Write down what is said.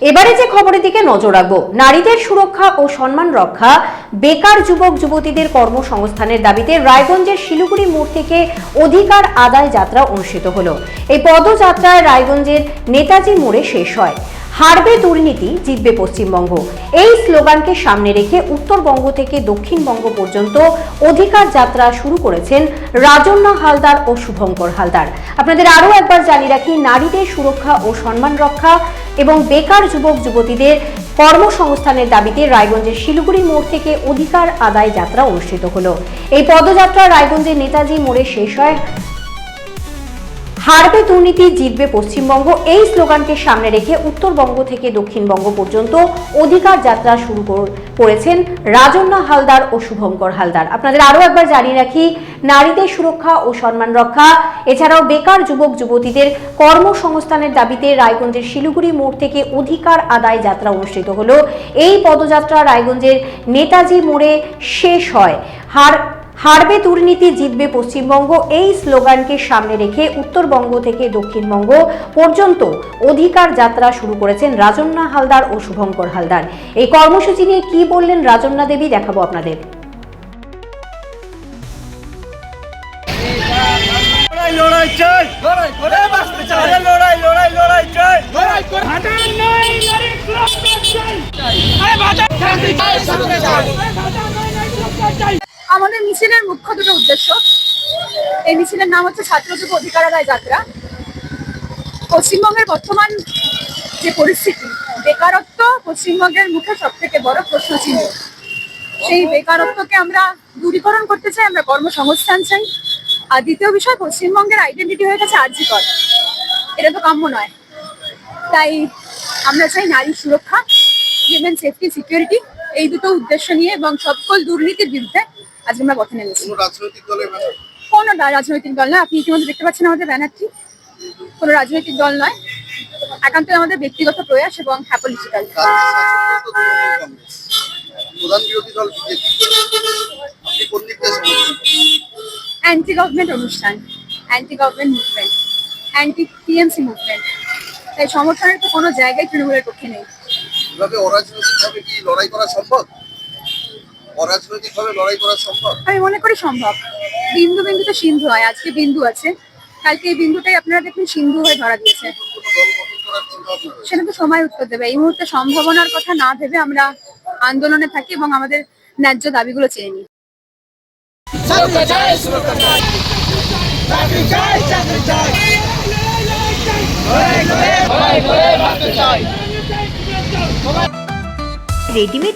এবারে যে খবরের দিকে নজর রাখব, নারীদের সুরক্ষা ও সম্মান রক্ষা, বেকার যুবক, যুবতীদের কর্মসংস্থানের দাবিতে রায়গঞ্জের শিলিগুড়ি মোড় থেকে অধিকার আদায় যাত্রা অনুষ্ঠিত হলো। এই পদযাত্রায় রায়গঞ্জের নেতাজি মোড়ে শেষ হয়। হারবে দুর্নীতি, জিতবে পশ্চিমবঙ্গ। এই স্লোগানকে সামনে রেখে উত্তরবঙ্গ থেকে দক্ষিণবঙ্গ পর্যন্ত অধিকার যাত্রা শুরু করেছেন রাজন্না হালদার ও শুভঙ্কর হালদার। আপনাদের আরও একবার জানিয়ে রাখি, নারীদের সুরক্ষা ও সম্মান রক্ষা এবং বেকার যুবক, যুবতীদের কর্মসংস্থানের দাবিতে রায়গঞ্জের শিলিগুড়ি মোড় থেকে অধিকার আদায় যাত্রা অনুষ্ঠিত হলো। এই পদযাত্রা রায়গঞ্জের নেতাজি মোড়ে শেষ হয়। হারবে দুর্নীতি জিতবে পশ্চিমবঙ্গ। এই স্লোগানকে সামনে রেখে উত্তরবঙ্গ থেকে দক্ষিণবঙ্গ পর্যন্ত অধিকার যাত্রা শুরু করেছেন রাজন্না হালদার ও শুভঙ্কর হালদার। আপনাদের আরও একবার জানিয়ে রাখি, নারীদের সুরক্ষা ও সম্মান রক্ষা, এছাড়াও বেকার যুবক, যুবতীদের কর্মসংস্থানের দাবিতে রায়গঞ্জের শিলিগুড়ি মোড় থেকে অধিকার আদায় যাত্রা অনুষ্ঠিত হলো। এই পদযাত্রা রায়গঞ্জের নেতাজি মোড়ে শেষ হয়। হার হারবে দুর্নীতি জিতবে পশ্চিমবঙ্গ। এই স্লোগানকে সামনে রেখে উত্তরবঙ্গ থেকে দক্ষিণবঙ্গ পর্যন্ত অধিকার যাত্রা শুরু করেছেন রাজন্না হালদার ও শুভঙ্কর হালদার। এই কর্মসূচি নিয়ে কি বললেন রাজন্না দেবী দেখাবো আপনাদের। লড়াই লড়াই চাই। লড়াই করে বাঁচতে চাই। লড়াই লড়াই লড়াই চাই। লড়াই করে ভাটার নয় নারী সুরক্ষা চাই। আরে ভাটার শান্তি চাই। শান্তি চাই ভাটার নয় নারী সুরক্ষা চাই। আমাদের মিছিলের মুখ্য দুটো উদ্দেশ্য। এই মিছিলের নাম হচ্ছে ছাত্র যুব অধিকার আদায় যাত্রা। পশ্চিমবঙ্গের বর্তমান যে পরিস্থিতি, বেকারত্ব পশ্চিমবঙ্গের মুখে সব থেকে বড় প্রশ্ন চিহ্ন সেই বেকারত্বকে আমরা দূরীকরণ করতে চাই, আমরা কর্মসংস্থান চাই। আর দ্বিতীয় বিষয়, পশ্চিমবঙ্গের আইডেন্টিটি হয়ে গেছে আর্জিকর এটা তো কাম্য নয়। তাই আমরা চাই নারী সুরক্ষা উইমেন সেফটি সিকিউরিটি এই দুটো উদ্দেশ্য নিয়ে এবং সকল দুর্নীতির বিরুদ্ধে আজকে আমরা পথে নেমেছি কোনো রাজনৈতিক দল নয় আপনি ইতিমধ্যে দেখতে পাচ্ছেন আমাদের ব্যানারটি কোনো রাজনৈতিক দল নয়। একান্ত আমাদের ব্যক্তিগত প্রয়াস এবং দিকটা সমর্থন অ্যান্টি গভর্নমেন্ট অনুষ্ঠান। Anti government movement anti TMC movement তাই সমর্থনের তো কোনো জায়গায় তৃণমূলের পক্ষে নেই। এভাবে অরাজনৈতিকভাবে কি লড়াই করা সম্ভব? অরাজনৈতিকভাবে লড়াই করা সম্ভব? আমি মনে করি সম্ভব। বিন্দু বিন্দুতে সিন্ধু হয় আজকে বিন্দু আছে কালকে এই বিন্দুটাই আপনারা দেখবেন সিন্ধু হয়ে ধরা দিয়েছে? সেটা তো সময় উত্তর দেবে। এই মুহূর্তে সম্ভাবনার কথা না ভেবে আমরা আন্দোলনে থাকি এবং আমাদের ন্যায্য দাবিগুলো চেয়ে নিই। রেডিমেড